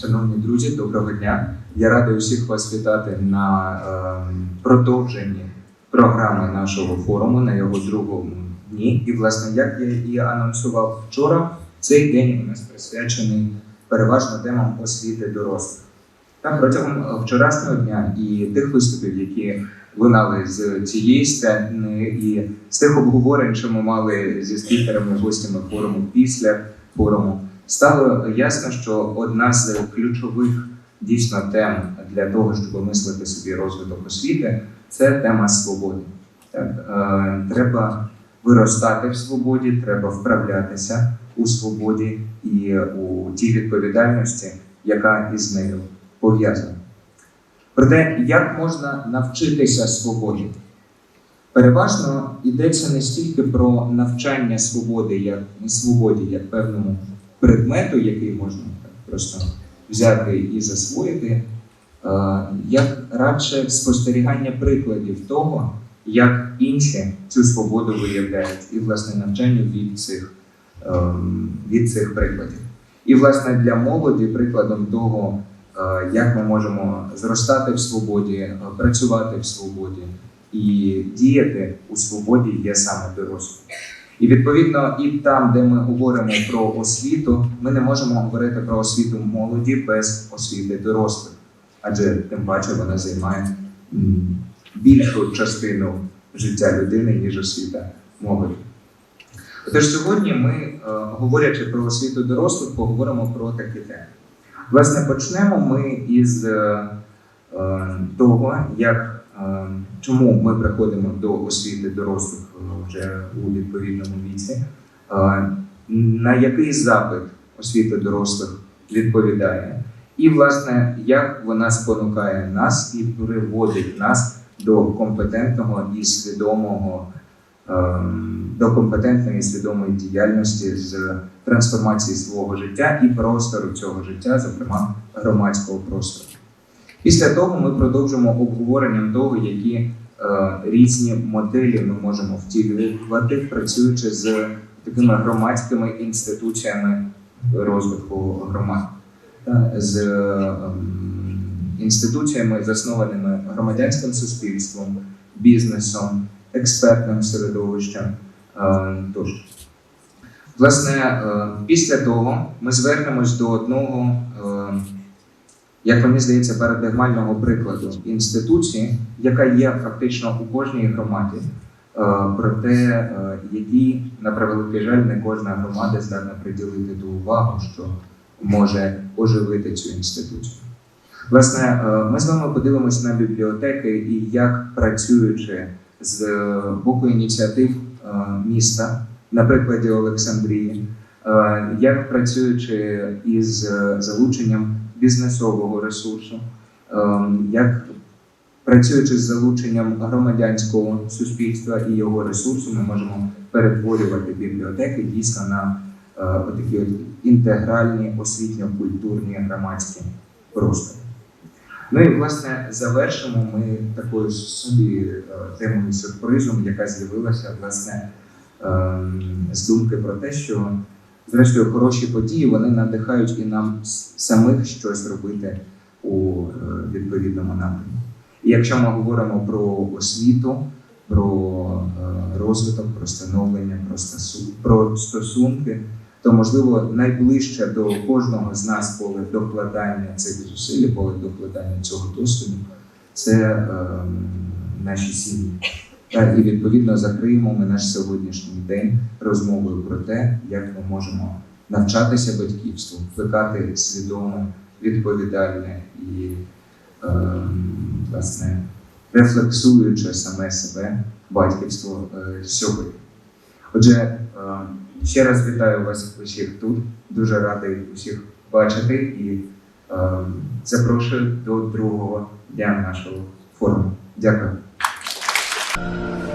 Шановні друзі, доброго дня. Я радий усіх вас вітати на е, продовженні програми нашого форуму на його другому дні. І, власне, як я і анонсував вчора, цей день у нас присвячений переважно темам освіти дорослих. Та протягом вчорашнього дня і тих виступів, які лунали з цієї сцени, і з тих обговорень, що ми мали зі спікерами, гостями форуму після форуму, стало ясно, що одна з ключових дійсно тем для того, щоб мислити собі розвиток освіти, це тема свободи. Е, треба виростати в свободі, треба вправлятися у свободі і у тій відповідальності, яка із нею пов'язана. Проте, як можна навчитися свободі? Переважно йдеться не стільки про навчання свободи, як свободі, як певному предмету, який можна просто взяти і засвоїти, е, як радше спостерігання прикладів того, як інші цю свободу виявляють, і власне навчання від цих, ем, від цих прикладів. І власне для молоді прикладом того, е, як ми можемо зростати в свободі, е, працювати в свободі і діяти у свободі є саме дорослі. І відповідно, і там, де ми говоримо про освіту, ми не можемо говорити про освіту молоді без освіти дорослих, адже тим паче вона займає більшу частину життя людини, ніж освіта молоді. Тож сьогодні ми, е, говорячи про освіту дорослих, поговоримо про такі теми. Власне, почнемо ми із е, е, того, як чому ми приходимо до освіти дорослих вже у відповідному віці, е, на який запит освіти дорослих відповідає, і, власне, як вона спонукає нас і приводить нас до компетентного і свідомого. ем, До компетентної і свідомої діяльності з трансформації свого життя і простору цього життя, зокрема громадського простору. Після того ми продовжимо обговоренням того, які е, різні моделі ми можемо втілювати, працюючи з такими громадськими інституціями розвитку громад, з ем, інституціями, заснованими громадянським суспільством, бізнесом, експертним середовищем е, тощо. Власне, е, після того ми звернемось до одного, е, як мені здається, парадигмального прикладу інституції, яка є фактично у кожній громаді, е, проте е, якій, на превеликий жаль, не кожна громада здатна приділити ту увагу, що може оживити цю інституцію. Власне, е, ми з вами подивимося на бібліотеки і як працюючи з боку ініціатив міста, на прикладі Олександрії, як працюючи із залученням бізнесового ресурсу, е, як працюючи з залученням громадянського суспільства і його ресурсу, ми можемо перетворювати бібліотеки дійсно на е, такі інтегральні освітньо-культурні громадські простори. Ну і власне завершимо ми такою собі е, темою сюрпризом, яка з'явилася власне ем, з думки про те, що зрештою хороші події вони надихають і нам самих щось робити у е, відповідному напрямку. І якщо ми говоримо про освіту, про е, розвиток, про становлення, про, стосу- стосунки, то можливо найближче до кожного з нас поле докладання цих зусиль, поле докладання цього досвіду це ем, наші сім'ї. Та, і відповідно закриємо ми наш сьогоднішній день розмовою про те, як ми можемо навчатися батьківству, плекати свідоме, відповідальне і ем, власне рефлексуючи саме себе батьківство е, сьогодні. Отже, е, ще раз вітаю вас усіх тут. Дуже радий усіх бачити і е, запрошую до другого дня нашого форуму. Дякую. you